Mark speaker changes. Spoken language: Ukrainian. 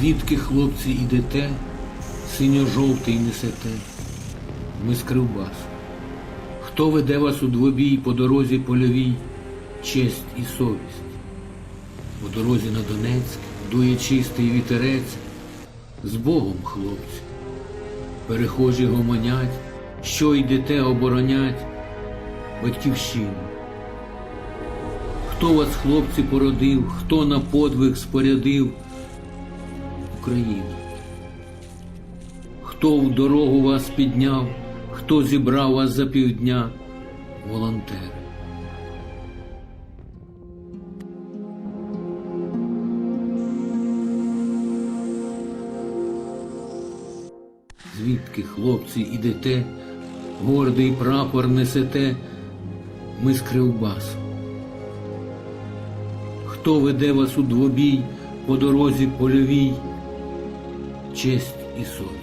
Speaker 1: Звідки, хлопці, ідете, синьо-жовтий несете? Ми з Кривбасу. Хто веде вас у двобій по дорозі польовій, честь і совість? По дорозі на Донецьк дує чистий вітерець. З Богом, хлопці, перехожі гомонять, що йдете оборонять батьківщину. Хто вас, хлопці, породив, хто на подвиг спорядив? Україна. Хто в дорогу вас підняв, хто зібрав вас за півдня? Волонтери. Звідки, хлопці, ідете, гордий прапор несете, ми з Кривбасу. Хто веде вас у двобій по дорозі польовій, честь і совість.